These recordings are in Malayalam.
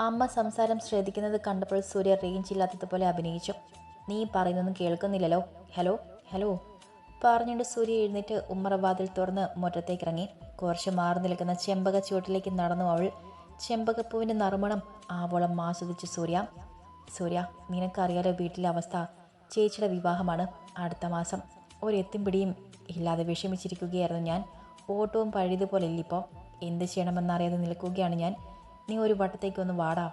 അമ്മ സംസാരം ശ്രദ്ധിക്കുന്നത് കണ്ടപ്പോൾ സൂര്യ റേഞ്ച് ഇല്ലാത്തതുപോലെ അഭിനയിച്ചു. നീ പറയുന്നൊന്നും കേൾക്കുന്നില്ലല്ലോ. ഹലോ ഹലോ പറഞ്ഞുകൊണ്ട് സൂര്യ എഴുന്നേറ്റ് ഉമ്മറവാതിൽ തുറന്ന് മുറ്റത്തേക്ക് ഇറങ്ങി കുറച്ച് മാറി നിൽക്കുന്ന ചെമ്പക ചുവട്ടിലേക്ക് നടന്നു അവൾ. ചെമ്പകപ്പൂവിന്റെ നറുമണം ആവോളം ആസ്വദിച്ചു സൂര്യ. സൂര്യ നിനക്കറിയാലോ വീട്ടിലെ അവസ്ഥ. ചേച്ചിയുടെ വിവാഹമാണ് അടുത്ത മാസം. ഒരെത്തും പിടിയും ഇല്ലാതെ വിഷമിച്ചിരിക്കുകയായിരുന്നു ഞാൻ. ഓട്ടവും പഴയതുപോലെ ഇല്ലിപ്പോൾ എന്ത് ചെയ്യണമെന്നറിയാതെ നിൽക്കുകയാണ് ഞാൻ. നീ ഒരു വട്ടത്തേക്ക് ഒന്ന് വാടാ.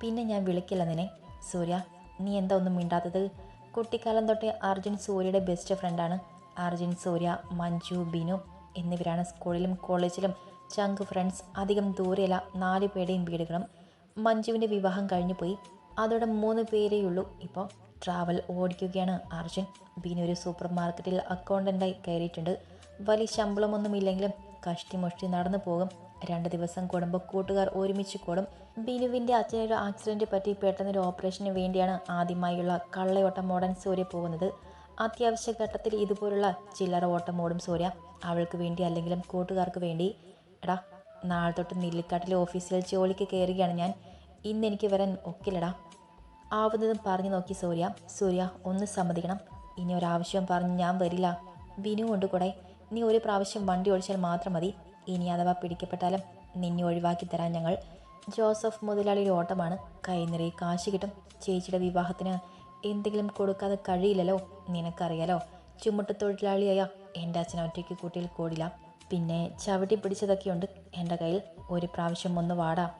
പിന്നെ ഞാൻ വിളിക്കില്ല നിന്നെ. സൂര്യ നീ എന്താ ഒന്നും മിണ്ടാത്തത്? കുട്ടിക്കാലം തൊട്ടേ അർജുൻ സൂര്യയുടെ ബെസ്റ്റ് ഫ്രണ്ടാണ് അർജുൻ സൂര്യ മഞ്ജു ബിനു എന്നിവരാണ് സ്കൂളിലും കോളേജിലും ചങ്ക് ഫ്രണ്ട്സ് അധികം ദൂരെയല്ല നാല് പേരുടെയും വീടുകളും. മഞ്ജുവിന്റെ വിവാഹം കഴിഞ്ഞു പോയി. അതോടെ മൂന്ന് പേരേയുള്ളൂ ഇപ്പോൾ ട്രാവൽ ഓടിക്കുകയാണ് അർജുൻ. ബിനു ഒരു സൂപ്പർ മാർക്കറ്റിൽ അക്കൗണ്ടന്റായി കയറിയിട്ടുണ്ട്. വലിയ ശമ്പളമൊന്നുമില്ലെങ്കിലും കഷ്ടിമുഷ്ടി നടന്നു പോകും. രണ്ട് ദിവസം കൂടുമ്പോൾ കൂട്ടുകാർ ഒരുമിച്ച് കൂടും. ബിനുവിന്റെ അച്ഛനൊരു ആക്സിഡന്റ് പറ്റി പെട്ടെന്നൊരു ഓപ്പറേഷന് വേണ്ടിയാണ് ആദ്യമായുള്ള കള്ളയോട്ടം ഓടാൻ സൂര്യ പോകുന്നത്. അത്യാവശ്യ ഘട്ടത്തിൽ ഇതുപോലുള്ള ചില്ലറ ഓട്ടം ഓടും സൂര്യ. അവൾക്ക് വേണ്ടി അല്ലെങ്കിലും കൂട്ടുകാർക്ക് വേണ്ടി. എടാ നാളെ തൊട്ട് നെല്ലിക്കാട്ടിലെ ഓഫീസിൽ ജോലിക്ക് കയറുകയാണ് ഞാൻ. ഇന്ന് എനിക്ക് വരാൻ ഒക്കില്ലടാ. ആവുന്നതും പറഞ്ഞു നോക്കി സൂര്യ. സൂര്യ ഒന്ന് സമ്മതിക്കണം. ഇനി ഒരാവശ്യം പറഞ്ഞ് ഞാൻ വരില്ല. ബിനു കൊണ്ട് കൂടെ നീ ഒരു പ്രാവശ്യം വണ്ടി ഓടിച്ചാൽ മാത്രം മതി. ഇനി അഥവാ പിടിക്കപ്പെട്ടാലും നിന്നെ ഒഴിവാക്കി തരാൻ ഞങ്ങൾ ജോസഫ് മുതലാളിയുടെ ഓട്ടമാണ്. കൈ നിറയെ കാശ് കിട്ടും. ചേച്ചിയുടെ വിവാഹത്തിന് എന്തെങ്കിലും കൊടുക്കാതെ കഴിയില്ലല്ലോ നിനക്കറിയാലോ. ചുമട്ട് തൊഴിലാളിയായ എന്റെ അച്ഛൻ ഒറ്റയ്ക്ക് കൂട്ടിയിൽ കൂടില്ല. പിന്നെ ചവിട്ടി പിടിച്ചതൊക്കെയുണ്ട് എന്റെ കയ്യിൽ. ഒരു പ്രാവശ്യം ഒന്ന് വാടാ.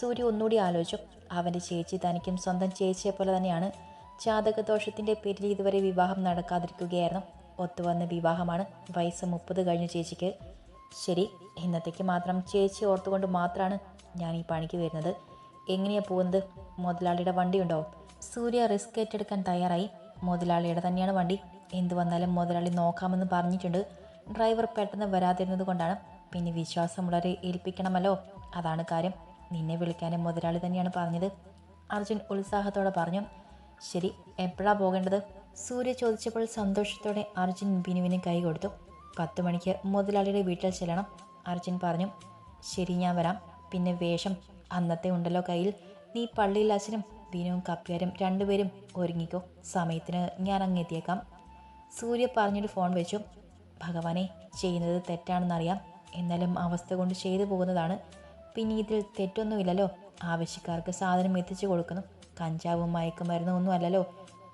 സൂര്യ ഒന്നുകൂടി ആലോചിച്ചു. അവന്റെ ചേച്ചി തനിക്കും സ്വന്തം ചേച്ചിയെ പോലെ തന്നെയാണ്. ജാതകദോഷത്തിന്റെ പേരിൽ ഇതുവരെ വിവാഹം നടക്കാതിരിക്കുകയായിരുന്നു. ഒത്തുവന്ന വിവാഹമാണ്. വയസ്സ് മുപ്പത് കഴിഞ്ഞ ചേച്ചിക്ക്. ശരി ഇന്നത്തേക്ക് മാത്രം ചേച്ചി ഓർത്തുകൊണ്ട് മാത്രമാണ് ഞാൻ ഈ പണിക്ക് വരുന്നത്. എങ്ങനെയാണ് പോകുന്നത്? മുതലാളിയുടെ വണ്ടിയുണ്ടോ? സൂര്യ റിസ്ക് ഏറ്റെടുക്കാൻ തയ്യാറായി. മുതലാളിയുടെ തന്നെയാണ് വണ്ടി. എന്തു വന്നാലും മുതലാളി നോക്കാമെന്ന് പറഞ്ഞിട്ടുണ്ട്. ഡ്രൈവർ പെട്ടെന്ന് വരാതിരുന്നത് കൊണ്ടാണ്. പിന്നെ വിശ്വാസം വിശ്വാസമുള്ളവരെ ഏൽപ്പിക്കണമല്ലോ. അതാണ് കാര്യം. നിന്നെ വിളിക്കാനും മുതലാളി തന്നെയാണ് പറഞ്ഞത്. അർജുൻ ഉത്സാഹത്തോടെ പറഞ്ഞു. ശരി എപ്പോഴാണ് പോകേണ്ടത്? സൂര്യ ചോദിച്ചപ്പോൾ സന്തോഷത്തോടെ അർജുൻ ബിനുവിന് കൈ കൊടുത്തു. പത്ത് മണിക്ക് മുതലാളിയുടെ വീട്ടിൽ ചെല്ലണം അർജുൻ പറഞ്ഞു. ശരി ഞാൻ വരാം. പിന്നെ വേഷം. അന്നത്തെ ഉണ്ടല്ലോ കയ്യിൽ. നീ പള്ളിയിൽ അച്ഛനും ബിനുവും കപ്പ്യാരും രണ്ടുപേരും ഒരുങ്ങിക്കോ. സമയത്തിന് ഞാൻ അങ്ങ് എത്തിയേക്കാം. സൂര്യ പറഞ്ഞൊരു ഫോൺ വെച്ചു. ഭഗവാനെ ചെയ്യുന്നത് തെറ്റാണെന്നറിയാം. എന്നാലും അവസ്ഥ കൊണ്ട് ചെയ്തു പോകുന്നതാണ്. പിന്നെ ഇതിൽ തെറ്റൊന്നുമില്ലല്ലോ. ആവശ്യക്കാർക്ക് സാധനം എത്തിച്ചു കൊടുക്കുന്നു കഞ്ചാവും മയക്കുമരുന്നും ഒന്നും അല്ലല്ലോ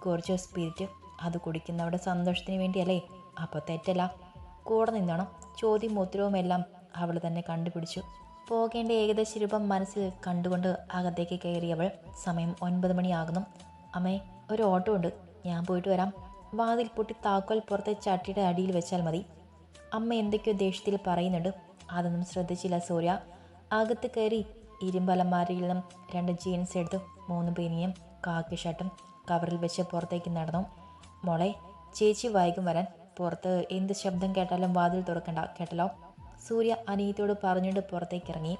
കുറച്ച് സ്പിരിറ്റ് അത് കുടിക്കുന്നവരുടെ സന്തോഷത്തിന് വേണ്ടിയല്ലേ? അപ്പോൾ തെറ്റല്ല. കൂടെ നിന്നോണം. ചോദ്യം ഉത്തരവും എല്ലാം അവൾ തന്നെ കണ്ടുപിടിച്ചു. പോകേണ്ട ഏകദേശ രൂപം മനസ്സിൽ കണ്ടുകൊണ്ട് അകത്തേക്ക് കയറിയവൾ സമയം ഒൻപത് മണിയാകുന്നു. അമ്മേ ഒരു ഓട്ടോ ഉണ്ട്. ഞാൻ പോയിട്ട് വരാം. വാതിൽ പൊട്ടി താക്കോൽ പുറത്തെ ചട്ടിയുടെ അടിയിൽ വെച്ചാൽ മതി. അമ്മ എന്തൊക്കെയോ ദേഷ്യത്തിൽ പറയുന്നുണ്ട്. അതൊന്നും ശ്രദ്ധിച്ചില്ല സൂര്യ. അകത്ത് കയറി ഇരുമ്പലമാരയിൽ നിന്നും രണ്ട് ജീൻസ് എടുത്തു മൂന്ന് പേനിയും കാക്കി ഷർട്ടും കവറിൽ വെച്ച് പുറത്തേക്ക് നടന്നു. മോളെ ചേച്ചി വൈകും വരാൻ. പുറത്ത് എന്ത് ശബ്ദം കേട്ടാലും വാതിൽ തുറക്കണ്ട. കേട്ടല്ലോ? സൂര്യ അനിയത്തോട് പറഞ്ഞുകൊണ്ട് പുറത്തേക്ക് ഇറങ്ങി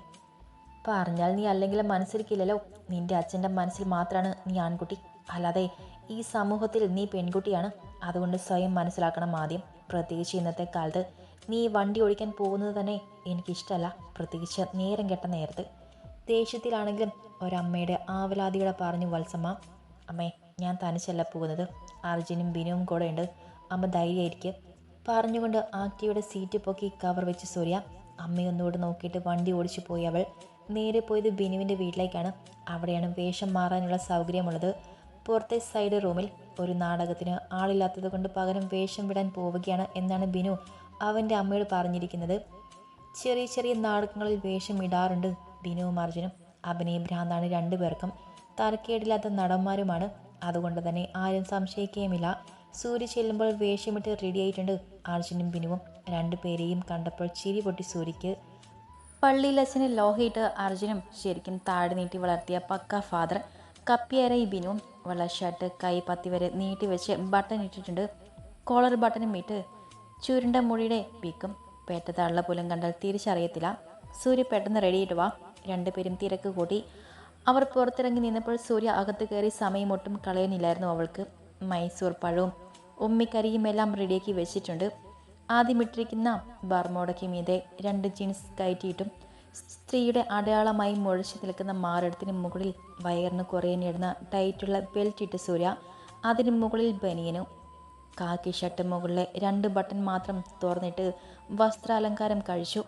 പറഞ്ഞാൽ നീ അല്ലെങ്കിലും മനസ്സിലിക്കില്ലല്ലോ നിന്റെ അച്ഛന്റെ മനസ്സിൽ മാത്രമാണ് നീ ആൺകുട്ടി. അല്ലാതെ ഈ സമൂഹത്തിൽ നീ പെൺകുട്ടിയാണ്. അതുകൊണ്ട് സ്വയം മനസ്സിലാക്കണം ആദ്യം. പ്രത്യേകിച്ച് ഇന്നത്തെ കാലത്ത് നീ വണ്ടി ഓടിക്കാൻ പോകുന്നത് തന്നെ എനിക്കിഷ്ടമല്ല പ്രത്യേകിച്ച് നേരം കെട്ട നേരത്ത്. ദേഷ്യത്തിലാണെങ്കിലും ഒരമ്മയുടെ ആവലാതിയോടെ പറഞ്ഞു വത്സമ്മ അമ്മേ ഞാൻ തനിച്ചല്ല പോകുന്നത്. അർജുനും ബിനുവും കൂടെ ഉണ്ട് അമ്മ ധൈര്യമായിരിക്കും. പറഞ്ഞുകൊണ്ട് ആക്ടിയുടെ സീറ്റ് പൊക്കി കവർ വെച്ച് സൂര്യ അമ്മയൊന്നുകൂടെ നോക്കിയിട്ട് വണ്ടി ഓടിച്ചു പോയി അവൾ. നേരെ പോയത് ബിനുവിന്റെ വീട്ടിലേക്കാണ്. അവിടെയാണ് വേഷം മാറാനുള്ള സൗകര്യമുള്ളത്. പുറത്തെ സൈഡ് റൂമിൽ ഒരു നാടകത്തിന് ആളില്ലാത്തത് കൊണ്ട് പകരം വേഷം വിടാൻ പോവുകയാണ് എന്നാണ് ബിനു അവന്റെ അമ്മയോട് പറഞ്ഞിരിക്കുന്നത്. ചെറിയ ചെറിയ നാടകങ്ങളിൽ വേഷം ഇടാറുണ്ട് ബിനുവും അർജുനും. അഭിനയ ഭ്രാന്താണ് രണ്ടുപേർക്കും. തരക്കേടില്ലാത്ത നടന്മാരുമാണ്. അതുകൊണ്ട് തന്നെ ആരും സംശയിക്കുകയുമില്ല. സൂര്യ ചെല്ലുമ്പോൾ വേഷമിട്ട് റെഡിയായിട്ടുണ്ട് അർജുനും ബിനുവും രണ്ടുപേരെയും കണ്ടപ്പോൾ ചിരി പൊട്ടി സൂര്യക്ക്. പള്ളിയിൽ അച്ഛന് ലോഹയിട്ട് അർജുനും ശരിക്കും താഴെ നീട്ടി വളർത്തിയ പക്ക ഫാദർ കപ്പിയേറെ ബിനുവും വെള്ള ഷർട്ട് കൈ പത്തി വരെ നീട്ടി വെച്ച് ബട്ടൺ ഇട്ടിട്ടുണ്ട്. കോളർ ബട്ടണും ഇട്ട് ചുരുണ്ട മുടിയുടെ പീക്കും പേറ്റ തള്ള പോലും കണ്ടാൽ തിരിച്ചറിയത്തില്ല. സൂര്യ പെട്ടെന്ന് റെഡിയിട്ട് വാ. രണ്ടുപേരും തിരക്ക് കൂട്ടി. അവർ പുറത്തിറങ്ങി നിന്നപ്പോൾ സൂര്യ അകത്ത് കയറി സമയം ഒട്ടും കളയാനില്ലായിരുന്നു അവൾക്ക്. മൈസൂർ പഴവും ഉമ്മിക്കരിയും എല്ലാം റെഡിയാക്കി വെച്ചിട്ടുണ്ട്. ആദ്യം ഇട്ടിരിക്കുന്ന ബർമോടയ്ക്ക് മീതെ രണ്ട് ജീൻസ് കയറ്റിയിട്ടും സ്ത്രീയുടെ അടയാളമായി മുഴച്ചു നിൽക്കുന്ന മാറിടത്തിന് മുകളിൽ വയറിന് കുറയാനിടുന്ന ടൈറ്റുള്ള ബെൽറ്റ് ഇട്ട് സൂര്യ അതിന് മുകളിൽ ബനിയനും. കാക്കി ഷർട്ട് മുകളിലെ രണ്ട് ബട്ടൺ മാത്രം തുറന്നിട്ട് വസ്ത്രാലങ്കാരം കഴിച്ചു.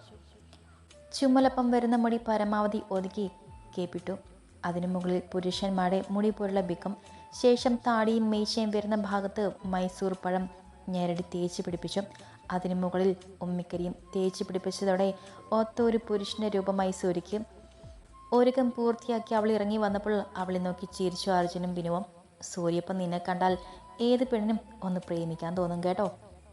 ചുമലപ്പം വരുന്ന മുടി പരമാവധി ഒതുക്കി കേപ്പിട്ടു. അതിനു മുകളിൽ പുരുഷന്മാരുടെ മുടി പോലുള്ള ബിക്കം ശേഷം താടിയും മീശയും വരുന്ന ഭാഗത്ത് മൈസൂർ പഴം ഞെരടി തേച്ച് പിടിപ്പിച്ചു. അതിനു മുകളിൽ ഉമ്മിക്കരിയും തേച്ച് പിടിപ്പിച്ചതോടെ ഒത്ത ഒരു പുരുഷന്റെ രൂപമായി മൈസൂരിക്ക് ഒരുക്കം പൂർത്തിയാക്കി അവൾ ഇറങ്ങി വന്നപ്പോൾ അവളെ നോക്കി ചിരിച്ചു അർജുനും ബിനുവും സൂര്യപ്പം നിന്നെ കണ്ടാൽ ഏത് പെണ്ണിനും ഒന്ന് പ്രേമിക്കാൻ തോന്നും കേട്ടോ.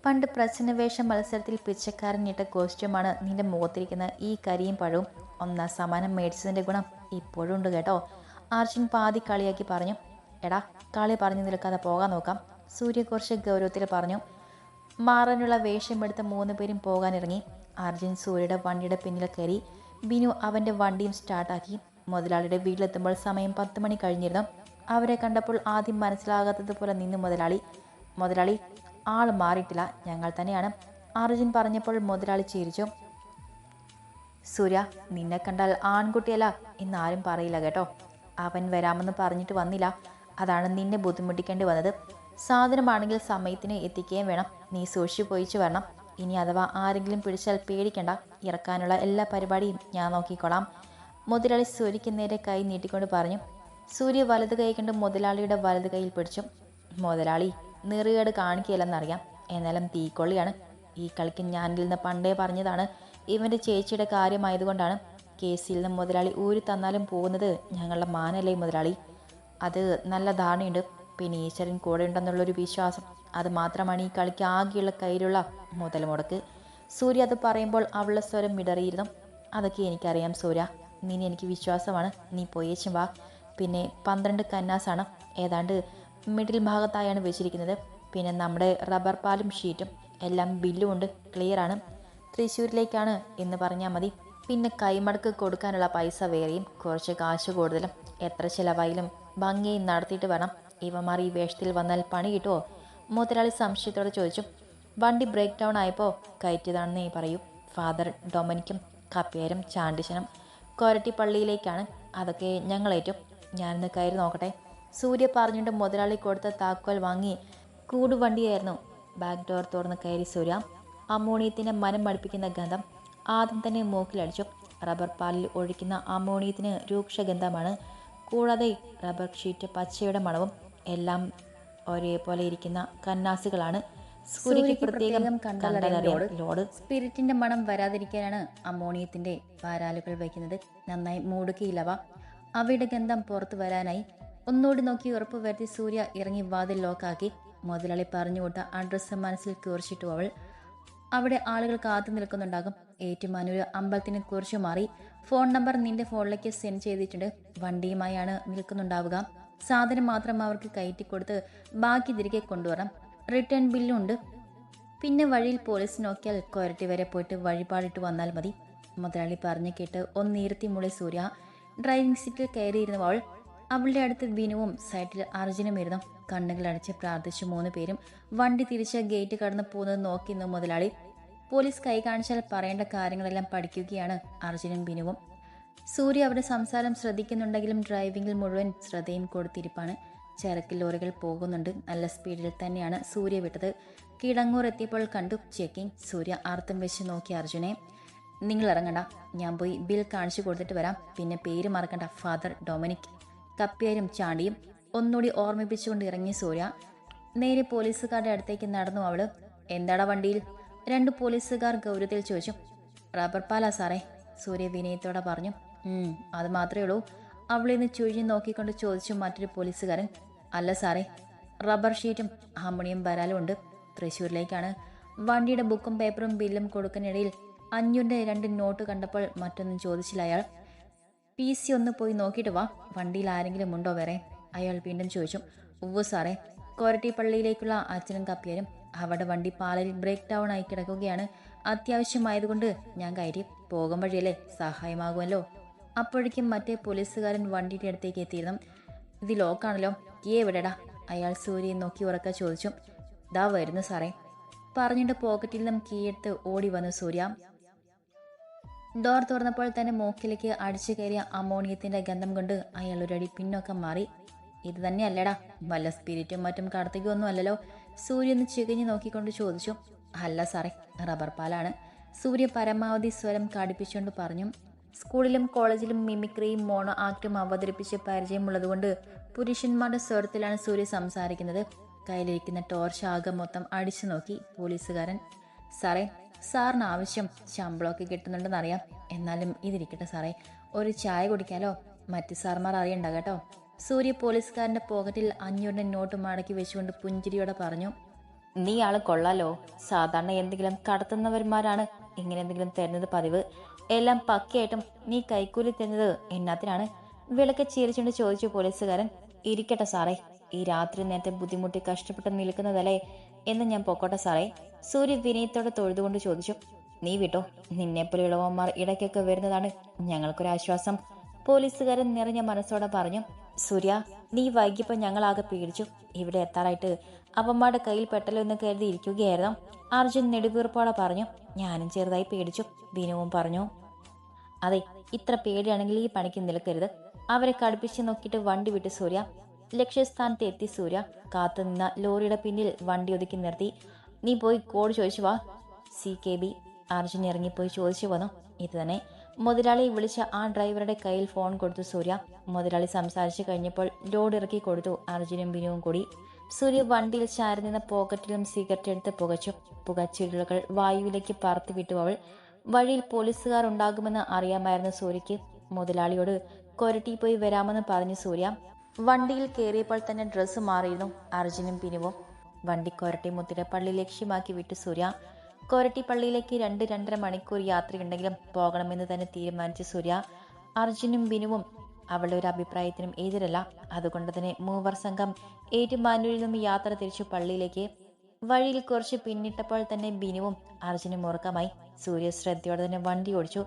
പണ്ട് പ്രസന്നവേഷ മത്സരത്തിൽ പിച്ചക്കാരൻ ഇട്ട കോസ്റ്റ്യൂമാണ് നിന്റെ മുഖത്തിരിക്കുന്ന ഈ കരിയും പഴവും. ഒന്നാം സമ്മാനം മേടിച്ചതിന്റെ ഗുണം ഇപ്പോഴും ഉണ്ട് കേട്ടോ. അർജുൻ പാതി കളിയാക്കി പറഞ്ഞു. എടാ കളി പറഞ്ഞു നിൽക്കാതെ പോകാൻ നോക്കാം. സൂര്യ കുറച്ച് ഗൗരവത്തിൽ പറഞ്ഞു മാറാനുള്ള വേഷമെടുത്ത മൂന്ന് പേരും പോകാനിറങ്ങി അർജുൻ സൂര്യയുടെ വണ്ടിയുടെ പിന്നിൽ കയറി ബിനു അവന്റെ വണ്ടിയും സ്റ്റാർട്ടാക്കി മുതലാളിയുടെ വീട്ടിലെത്തുമ്പോൾ സമയം പത്ത് മണി കഴിഞ്ഞിരുന്നു. അവരെ കണ്ടപ്പോൾ ആദ്യം മനസ്സിലാകാത്തതുപോലെ നിന്നു മുതലാളി. മുതലാളി ആൾ മാറിയിട്ടില്ല ഞങ്ങൾ തന്നെയാണ്. അർജുൻ പറഞ്ഞപ്പോൾ മുതലാളി ചിരിച്ചു. സൂര്യ നിന്നെ കണ്ടാൽ ആൺകുട്ടിയല്ല എന്നാരും പറയില്ല കേട്ടോ. അവൻ വരാമെന്ന് പറഞ്ഞിട്ട് വന്നില്ല. അതാണ് നിന്നെ ബുദ്ധിമുട്ടിക്കേണ്ടി വന്നത്. സാധനമാണെങ്കിൽ സമയത്തിന് എത്തിക്കുകയും വേണം. നീ സൂക്ഷിച്ചു പോയിച്ചു വരണം. ഇനി അഥവാ ആരെങ്കിലും പിടിച്ചാൽ പേടിക്കണ്ട. ഇറക്കാനുള്ള എല്ലാ പരിപാടിയും ഞാൻ നോക്കിക്കോളാം. മുതലാളി സൂര്യയ്ക്ക് നേരെ കൈ നീട്ടിക്കൊണ്ട് പറഞ്ഞു സൂര്യ വലത് കൈ കണ്ട് മുതലാളിയുടെ വലത് കൈയിൽ പിടിച്ചു. മുതലാളി നെറുകേട് കാണിക്കില്ലെന്നറിയാം എന്നാലും തീക്കൊള്ളിയാണ്. ഈ കളിക്ക് ഞാനിൽ നിന്ന് പണ്ടേ പറഞ്ഞതാണ്. ഇവന്റെ ചേച്ചിയുടെ കാര്യമായതുകൊണ്ടാണ് കേസിൽ നിന്ന് മുതലാളി ഊരി തന്നാലും പോകുന്നത് ഞങ്ങളുടെ മാനല്ലേ മുതലാളി. അത് നല്ല ധാരണയുണ്ട് പിന്നെ ഈശ്വരൻ കൂടെ ഉണ്ടെന്നുള്ളൊരു വിശ്വാസം. അത് മാത്രമാണ് ഈ കളിക്ക് ആകെയുള്ള കയ്യിലുള്ള മുതൽ മുടക്ക്. സൂര്യ അത് പറയുമ്പോൾ അവളുടെ സ്വരം മിടറിയിരുന്നു. അതൊക്കെ എനിക്കറിയാം സൂര്യ. നിന്നെ എനിക്ക് വിശ്വാസമാണ്. നീ പോയേച്ചും വാ പിന്നെ പന്ത്രണ്ട് കന്നാസാണ്. ഏതാണ്ട് മിഡിൽ ഭാഗത്തായാണ് വെച്ചിരിക്കുന്നത്. പിന്നെ നമ്മുടെ റബ്ബർ പാലും ഷീറ്റും എല്ലാം ബില്ലും ഉണ്ട്. ക്ലിയറാണ് തൃശ്ശൂരിലേക്കാണ് എന്ന് പറഞ്ഞാൽ മതി. പിന്നെ കൈമടക്ക് കൊടുക്കാനുള്ള പൈസ വേറെയും കുറച്ച് കാശ് കൂടുതലും. എത്ര ചിലവായാലും ഭംഗിയായി നടത്തിയിട്ട് വേണം. ഇവന്മാർ ഈ വേഷത്തിൽ വന്നാൽ പണി കിട്ടുമോ മുതലാളി സംശയത്തോടെ ചോദിച്ചു. വണ്ടി ബ്രേക്ക് ഡൗൺ ആയപ്പോൾ കയറ്റിയതാണെന്നേ പറയൂ. ഫാദർ ഡൊമനിക്കും കപ്പേരും ചാണ്ടിശനും കൊരട്ടിപ്പള്ളിയിലേക്കാണ്. അതൊക്കെ ഞങ്ങളേറ്റും. ഞാനിന്ന് കയറി നോക്കട്ടെ. സൂര്യ പറഞ്ഞിട്ട് മുതലാളി കൊടുത്ത താക്കോൽ വാങ്ങി കൂടുവണ്ടിയായിരുന്നു ബാക്ക് ഡോർ തുറന്ന് കയറി സൂര്യ അമോണിയത്തിന്റെ മനം മടുപ്പിക്കുന്ന ഗന്ധം ആദ്യം തന്നെ മൂക്കിലടിച്ചു. റബ്ബർ പാലിൽ ഒഴിക്കുന്ന അമോണിയത്തിന് രൂക്ഷഗന്ധമാണ് കൂടാതെ റബ്ബർ ഷീറ്റ് പച്ചയുടെ മണവും എല്ലാം ഒരേപോലെ ഇരിക്കുന്ന കന്നാസുകളാണ്. സൂര്യയ്ക്ക് പ്രത്യേകം ലോഡ്. സ്പിരിറ്റിന്റെ മണം വരാതിരിക്കാനാണ് അമോണിയത്തിന്റെ പാരാലുകൾ വയ്ക്കുന്നത്. നന്നായി മൂടുകയില്ലവ അവയുടെ ഗന്ധം പുറത്തു വരാനായി ഒന്നുകൂടി നോക്കി ഉറപ്പ് വരുത്തി സൂര്യ ഇറങ്ങി വാതിൽ ലോക്കാക്കി മുതലാളി പറഞ്ഞുകൊട്ട അഡ്രസ്സ് മനസ്സിൽ കുറിച്ചിട്ടു അവൾ. അവിടെ ആളുകൾ കാത്തു നിൽക്കുന്നുണ്ടാകും. ഏറ്റുമാനൂർ അമ്പലത്തിന് കുറിച്ചു മാറി ഫോൺ നമ്പർ നിന്റെ ഫോണിലേക്ക് സെൻഡ് ചെയ്തിട്ടുണ്ട്. വണ്ടിയുമായാണ് നിൽക്കുന്നുണ്ടാവുക. സാധനം മാത്രം അവർക്ക് കയറ്റി കൊടുത്ത് ബാക്കി തിരികെ കൊണ്ടുവരണം. റിട്ടേൺ ബില്ലുണ്ട് പിന്നെ വഴിയിൽ പോലീസ് നോക്കിയാൽ കൊരട്ടി വരെ പോയിട്ട് വഴിപാടിട്ട് വന്നാൽ മതി. മുതലാളി പറഞ്ഞു കേട്ട് ഒന്നീരത്തി മുളി സൂര്യ. ഡ്രൈവിംഗ് സീറ്റിൽ കയറിയിരുന്നവൾ അവളുടെ അടുത്ത് വിനുവും സൈഡിൽ അർജുനുമിരുന്നു കണ്ണുകൾ കണ്ണുകളടച്ച് പ്രാർത്ഥിച്ചു മൂന്ന് പേരും. വണ്ടി തിരിച്ച് ഗേറ്റ് കടന്ന് പോകുന്നത് നോക്കിയിരുന്നു മുതലാളി. പോലീസ് കൈ കാണിച്ചാൽ പറയേണ്ട കാര്യങ്ങളെല്ലാം പഠിക്കുകയാണ് അർജുനും ബിനുവും. സൂര്യ അവരുടെ സംസാരം ശ്രദ്ധിക്കുന്നുണ്ടെങ്കിലും ഡ്രൈവിംഗിൽ മുഴുവൻ ശ്രദ്ധയും കൊടുത്തിരിപ്പാണ്. ചരക്ക് ലോറികൾ പോകുന്നുണ്ട്. നല്ല സ്പീഡിൽ തന്നെയാണ് സൂര്യ വിട്ടത്. കിടങ്ങൂർ എത്തിയപ്പോൾ കണ്ടു ചെക്കിംഗ് സൂര്യ അർത്ഥം വെച്ച് നോക്കി അർജുനെ. നിങ്ങൾ ഇറങ്ങണ്ട. ഞാൻ പോയി ബിൽ കാണിച്ചു കൊടുത്തിട്ട് വരാം. പിന്നെ പേര് മറക്കണ്ട. Father Dominic. കപ്പിയാരും ചാണ്ടിയും ഒന്നുകൂടി ഓർമ്മിപ്പിച്ചുകൊണ്ട് ഇറങ്ങി സൂര്യ. നേരെ പോലീസുകാരുടെ അടുത്തേക്ക് നടന്നു അവൾ. എന്താടാ വണ്ടിയിൽ? രണ്ട് പോലീസുകാർ ഗൗരവത്തിൽ ചോദിച്ചു റബ്ബർ പാലാ സാറേ സൂര്യ വിനയത്തോടെ പറഞ്ഞു. "ഉം, അത് മാത്രമേ ഉള്ളൂ. അവളിൽ നിന്ന് ചുഴിഞ്ഞു നോക്കിക്കൊണ്ട് ചോദിച്ചു മറ്റൊരു പോലീസുകാരൻ. അല്ല സാറേ റബ്ബർ ഷീറ്റും ഹമ്മണിയും വരാലും ഉണ്ട്. തൃശ്ശൂരിലേക്കാണ്. വണ്ടിയുടെ ബുക്കും പേപ്പറും ബില്ലും കൊടുക്കാനിടയിൽ അഞ്ഞൂറിന്റെ രണ്ട് നോട്ട് കണ്ടപ്പോൾ മറ്റൊന്നും ചോദിച്ചില്ല അയാൾ. പി സി ഒന്ന് പോയി നോക്കിയിട്ട് വാ. വണ്ടിയിൽ ആരെങ്കിലും ഉണ്ടോ വേറെ? അയാൾ വീണ്ടും ചോദിച്ചു. ഉവ്വ് സാറേ. കോരട്ടിപ്പള്ളിയിലേക്കുള്ള അച്ഛനും കപ്പിയരും അവിടെ വണ്ടി പാലയിൽ ബ്രേക്ക് ഡൗൺ ആയി കിടക്കുകയാണ്. അത്യാവശ്യമായതുകൊണ്ട് ഞാൻ കയറി പോകും വഴിയല്ലേ? സഹായമാകുമല്ലോ. അപ്പോഴേക്കും മറ്റേ പോലീസുകാരൻ വണ്ടിയുടെ അടുത്തേക്ക് എത്തിയിരുന്നു. ഇത് ലോക്കാണല്ലോ കീ എവിടെടാ? അയാൾ സൂര്യയെ നോക്കി ഉറക്ക ചോദിച്ചു. ദാ വരുന്നു സാറേ. പറഞ്ഞിട്ട് പോക്കറ്റിൽ നിന്നും കീയെടുത്ത് ഓടി വന്നു സൂര്യ. ഡോർ തുറന്നപ്പോൾ തന്നെ മൂക്കിലേക്ക് അടിച്ചു കയറിയ അമോണിയത്തിന്റെ ഗന്ധം കൊണ്ട് അയാൾ ഒരടി പിന്നോക്കം മാറി. ഇത് തന്നെയല്ലടാ. വല്ല സ്പിരിറ്റും മറ്റും കടത്തിക്കൊന്നും അല്ലല്ലോ. സൂര്യ ഒന്ന് ചികഞ്ഞു നോക്കിക്കൊണ്ട് ചോദിച്ചു അല്ല സാറേ റബ്ബർ പാലാണ്. സൂര്യ പരമാവധി സ്വരം കടുപ്പിച്ചുകൊണ്ട് പറഞ്ഞു സ്കൂളിലും കോളേജിലും മിമിക്രിയും മോണോ ആക്ടും അവതരിപ്പിച്ച് പരിചയമുള്ളതുകൊണ്ട് പുരുഷന്മാരുടെ സ്വരത്തിലാണ് സൂര്യ സംസാരിക്കുന്നത്. കയ്യിലിരിക്കുന്ന ടോർച്ച് ആകെ മൊത്തം അടിച്ചു നോക്കി പോലീസുകാരൻ സാറേ സാറിന് ആവശ്യം ശമ്പളമൊക്കെ കിട്ടുന്നുണ്ടെന്നറിയാം. എന്നാലും ഇതിരിക്കട്ടെ സാറേ ഒരു ചായ കുടിക്കാലോ? മറ്റ് സാർമാർ അറിയണ്ട കേട്ടോ. സൂര്യ പോലീസുകാരന്റെ പോക്കറ്റിൽ അഞ്ഞൂറിന്റെ നോട്ട് മടക്കി വെച്ചുകൊണ്ട് പുഞ്ചിരിയോടെ പറഞ്ഞു നീ ആൾ കൊള്ളാലോ. സാധാരണ എന്തെങ്കിലും കടത്തുന്നവന്മാരാണ്. ഇങ്ങനെ എന്തെങ്കിലും തരുന്നത് പതിവ്. എല്ലാം പക്കയായിട്ടും നീ കൈക്കൂലി തരുന്നത് എന്നാത്തിനാണ് വിളക്ക് ചീരിച്ചുകൊണ്ട് ചോദിച്ചു പോലീസുകാരൻ ഇരിക്കട്ടെ സാറേ ഈ രാത്രി നേരത്തെ ബുദ്ധിമുട്ടി കഷ്ടപ്പെട്ട് നിൽക്കുന്നതല്ലേ എന്ന് ഞാൻ പൊക്കോട്ടെ സാറേ. സൂര്യ വിനയത്തോടെ തൊഴുതുകൊണ്ട് ചോദിച്ചു നീ വിട്ടോ? നിന്നെപ്പോലെ ഇളവന്മാർ ഇടയ്ക്കൊക്കെ വരുന്നതാണ് ഞങ്ങൾക്കൊരാശ്വാസം. പോലീസുകാരൻ നിറഞ്ഞ മനസ്സോടെ പറഞ്ഞു സൂര്യ നീ വൈകിയപ്പോൾ ഞങ്ങളാകെ പേടിച്ചു. ഇവിടെ എത്താറായിട്ട് അവന്മാരുടെ കയ്യിൽ പെട്ടല്ലോ എന്ന് കരുതി ഇരിക്കുകയായിരുന്നു. അർജുൻ നെടുവീർപ്പോടെ പറഞ്ഞു ഞാനും ചെറുതായി പേടിച്ചു ബിനുവും പറഞ്ഞു. അതെ ഇത്ര പേടിയാണെങ്കിൽ ഈ പണിക്ക് നിൽക്കരുത്. അവരെ കടുപ്പിച്ച് നോക്കിയിട്ട് വണ്ടി വിട്ട് സൂര്യ. ലക്ഷ്യസ്ഥാനത്ത് എത്തി സൂര്യ. കാത്തുനിന്ന ലോറിയുടെ പിന്നിൽ വണ്ടി ഒതുക്കി നിർത്തി. നീ പോയി കോഡ് ചോദിച്ചു വാ. സി കെ ബി അർജുൻ ഇറങ്ങിപ്പോയി ചോദിച്ചു വന്നു. ഇത് തന്നെ മുതലാളി വിളിച്ച ആ ഡ്രൈവറുടെ കയ്യിൽ ഫോൺ കൊടുത്തു സൂര്യ. മുതലാളി സംസാരിച്ചു കഴിഞ്ഞപ്പോൾ ലോഡ് ഇറക്കി കൊടുത്തു. അർജുനും ബിനുവും കൂടി. സൂര്യ വണ്ടിയിൽ ചാരി നിന്ന പോക്കറ്റിലും സിഗരറ്റ് എടുത്ത് പുകച്ചു. പുകച്ചിടലുകൾ വായുവിലേക്ക് പറത്തി വിട്ടു അവൾ. വഴിയിൽ പോലീസുകാർ ഉണ്ടാകുമെന്ന് അറിയാമായിരുന്നു സൂര്യയ്ക്ക് മുതലാളിയോട് കൊരട്ടി പോയി വരാമെന്ന് പറഞ്ഞു സൂര്യ. വണ്ടിയിൽ കയറിയപ്പോൾ തന്നെ ഡ്രസ്സ് മാറിയിരുന്നു. അർജുനും പിനുവും വണ്ടി കൊരട്ടി മുത്തിരപ്പള്ളി ലക്ഷ്യമാക്കി വിട്ടു സൂര്യ. കൊരട്ടി പള്ളിയിലേക്ക് രണ്ട് രണ്ടര മണിക്കൂർ യാത്രയുണ്ടെങ്കിലും പോകണമെന്ന് തന്നെ തീരുമാനിച്ച സൂര്യ. അർജുനും ബിനുവും അവളുടെ ഒരു അഭിപ്രായത്തിനും എതിരല്ല. അതുകൊണ്ട് തന്നെ മൂവർ സംഘം ഏറ്റുമാനൂരിൽ നിന്നും യാത്ര തിരിച്ചു പള്ളിയിലേക്ക്. വഴിയിൽ കുറച്ച് പിന്നിട്ടപ്പോൾ തന്നെ ബിനുവും അർജുനും ഉറക്കമായി. സൂര്യ ശ്രദ്ധയോടെ തന്നെ വണ്ടി ഓടിച്ചു.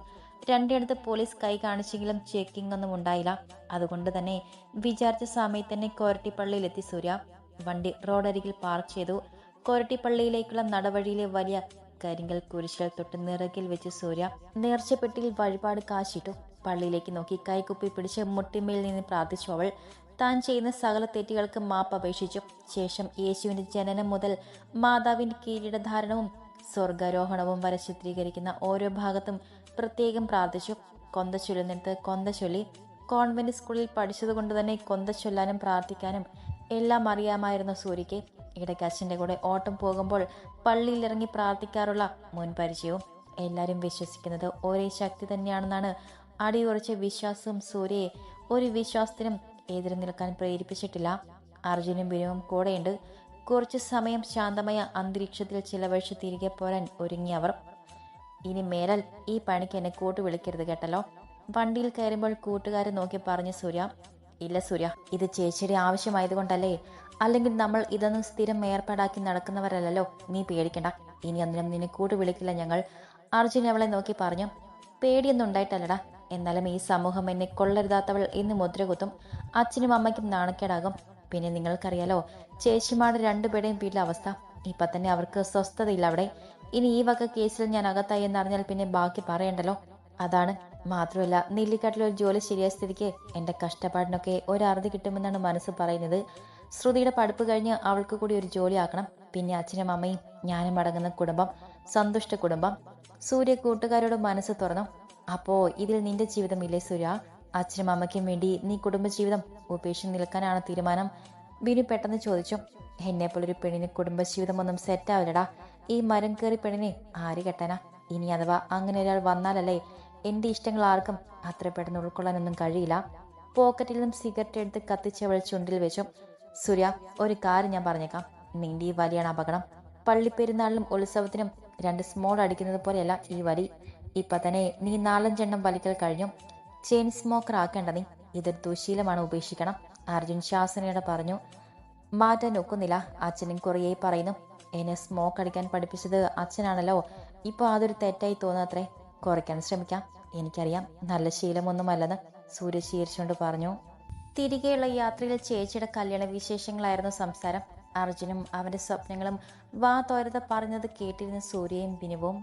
രണ്ടിടത്ത് പോലീസ് കൈ കാണിച്ചെങ്കിലും ചെക്കിംഗ് ഒന്നും ഉണ്ടായില്ല. അതുകൊണ്ട് തന്നെ വിചാരിച്ച സമയത്ത് തന്നെ കോരട്ടിപ്പള്ളിയിലെത്തി സൂര്യ. വണ്ടി റോഡരികിൽ പാർക്ക് ചെയ്തു. കോരട്ടിപ്പള്ളിയിലേക്കുള്ള നടവഴിയിലെ വലിയ കരിങ്കൽ കുരിശിൽ തൊട്ട് നിറകിൽ വെച്ച് സൂര്യ നേർച്ചപ്പെട്ടിയിൽ വഴിപാട് കാശിട്ടു. പള്ളിയിലേക്ക് നോക്കി കൈക്കുപ്പി പിടിച്ച് മുട്ടിമേൽ നിന്ന് പ്രാർത്ഥിച്ചു അവൾ. താൻ ചെയ്യുന്ന സകല തെറ്റുകൾക്ക് മാപ്പ് അപേക്ഷിച്ചു. ശേഷം യേശുവിന്റെ ജനനം മുതൽ മാതാവിന്റെ കീഴിടധാരണവും സ്വർഗാരോഹണവും വരെ ചിത്രീകരിക്കുന്ന ഓരോ ഭാഗത്തും പ്രത്യേകം പ്രാർത്ഥിച്ചു. കൊന്ത ചൊല്ലുന്നിടത്ത് കൊന്ത ചൊല്ലി. കോൺവെന്റ് സ്കൂളിൽ പഠിച്ചതുകൊണ്ട് തന്നെ കൊന്ത ചൊല്ലാനും പ്രാർത്ഥിക്കാനും എല്ലാം അറിയാമായിരുന്നു സൂര്യയ്ക്ക്. ഇടയ്ക്ക് അച്ഛന്റെ കൂടെ ഓട്ടം പോകുമ്പോൾ പള്ളിയിലിറങ്ങി പ്രാർത്ഥിക്കാറുള്ള മുൻപരിചയവും എല്ലാവരും വിശ്വസിക്കുന്നത് ഒരേ ശക്തി തന്നെയാണെന്നാണ്. അടിയുറച്ച വിശ്വാസവും സൂര്യയെ ഒരു വിശ്വാസത്തിനും എതിരെ നിൽക്കാൻ പ്രേരിപ്പിച്ചിട്ടില്ല. അർജുനും ബിനുവും കൂടെയുണ്ട്. കുറച്ച് സമയം ശാന്തമായ അന്തരീക്ഷത്തിൽ ചിലവഴിച്ച് തിരികെ പോരാൻ ഒരുങ്ങിയവർ ഇനി മേലാൽ ഈ പണിക്ക് എന്നെ കൂട്ടു വിളിക്കരുത് കേട്ടല്ലോ. വണ്ടിയിൽ കയറുമ്പോൾ കൂട്ടുകാരെ നോക്കി പറഞ്ഞു സൂര്യ ഇല്ല സൂര്യ ഇത് ചേച്ചിയുടെ ആവശ്യമായതുകൊണ്ടല്ലേ അല്ലെങ്കിൽ നമ്മൾ ഇതൊന്നും സ്ഥിരം ഏർപ്പാടാക്കി നടക്കുന്നവരല്ലല്ലോ. നീ പേടിക്കണ്ട. ഇനി അന്നിനും നിന്നെ കൂട്ടു വിളിക്കില്ല ഞങ്ങൾ. അർജുൻ അവളെ നോക്കി പറഞ്ഞു പേടിയൊന്നും ഉണ്ടായിട്ടല്ലടാ. എന്നാലും ഈ സമൂഹം എന്നെ കൊള്ളരുതാത്തവൾ എന്ന് മുദ്രകുത്തും. അച്ഛനും അമ്മയ്ക്കും നാണക്കേടാകും. പിന്നെ നിങ്ങൾക്കറിയാലോ ചേച്ചിമാരുടെ രണ്ടുപേരുടെയും വീട്ടിലെ അവസ്ഥ. ഇപ്പൊ തന്നെ അവർക്ക് സ്വസ്ഥതയില്ല അവിടെ. ഇനി ഈ വക കേസിൽ ഞാൻ അകത്തായി എന്നറിഞ്ഞാൽ പിന്നെ ബാക്കി പറയണ്ടല്ലോ. അതാണ്. മാത്രമല്ല നെല്ലിക്കാട്ടിൽ ഒരു ജോലി ശരിയായ സ്ഥിതിക്ക് എന്റെ കഷ്ടപ്പാടിനൊക്കെ ഒരറുതി കിട്ടുമെന്നാണ് മനസ്സ് പറയുന്നത്. ശ്രുതിയുടെ പഠിപ്പ് കഴിഞ്ഞ് അവൾക്ക് കൂടി ഒരു ജോലി ആക്കണം പിന്നെ അച്ഛനും അമ്മയും ഞാനും അടങ്ങുന്ന കുടുംബം സന്തുഷ്ട കുടുംബം. സൂര്യ കൂട്ടുകാരോട് മനസ്സ് തുറന്നു. അപ്പോ ഇതിൽ നിന്റെ ജീവിതമില്ലേ സൂര്യ? അച്ഛനും അമ്മയ്ക്കും വേണ്ടി നീ കുടുംബജീവിതം ഉപേക്ഷിച്ച് നിൽക്കാനാണ് തീരുമാനം. ബിനു പെട്ടെന്ന് ചോദിച്ചു. എന്നെപ്പോലൊരു പെണ്ണിന് കുടുംബജീവിതം ഒന്നും സെറ്റാവില്ലടാ ഈ മരം കയറി പെണ്ണിനെ ആര് കെട്ടാനാ? ഇനി അഥവാ അങ്ങനെ ഒരാൾ വന്നാലല്ലേ എന്റെ ഇഷ്ടങ്ങൾ ആർക്കും അത്ര പെട്ടെന്ന് ഉൾക്കൊള്ളാനൊന്നും കഴിയില്ല. പോക്കറ്റിൽ നിന്നും സിഗരറ്റ് എടുത്ത് കത്തിച്ചവൾ ചുണ്ടിൽ വെച്ചു. സൂര്യ ഒരു കാര്യം ഞാൻ പറഞ്ഞേക്കാം. നിന്റെ ഈ വലിയാണ് അപകടം. പള്ളിപ്പെരുന്നാളിലും ഉത്സവത്തിനും രണ്ട് സ്മോൾ അടിക്കുന്നത് പോലെയല്ല ഈ വലി. ഇപ്പൊ തന്നെ നീ നാലഞ്ചെണ്ണം വലിക്കൽ കഴിഞ്ഞു. ചെയിൻ സ്മോക്കർ ആക്കേണ്ട നീ. ഇതൊരു ദുശീലമാണ് ഉപേക്ഷിക്കണം. അർജുൻ ശാസനയോട് പറഞ്ഞു. മാറ്റാൻ ഒക്കുന്നില്ല. അച്ഛനും കുറേ പറയുന്നു. എന്നെ സ്മോക്ക് അടിക്കാൻ പഠിപ്പിച്ചത് അച്ഛനാണല്ലോ. ഇപ്പോൾ അതൊരു തെറ്റായി തോന്നാത്രേ. കുറയ്ക്കാൻ ശ്രമിക്കാം. എനിക്കറിയാം. നല്ല ശീലമൊന്നുമല്ലെന്ന് സൂര്യ ശീരിച്ചുകൊണ്ട് പറഞ്ഞു. തിരികെയുള്ള യാത്രയിൽ ചേച്ചിയുടെ കല്യാണ വിശേഷങ്ങളായിരുന്നു സംസാരം. അർജുനും അവന്റെ സ്വപ്നങ്ങളും വാ തോരത പറഞ്ഞത് കേട്ടിരുന്ന സൂര്യയും ബിനുവും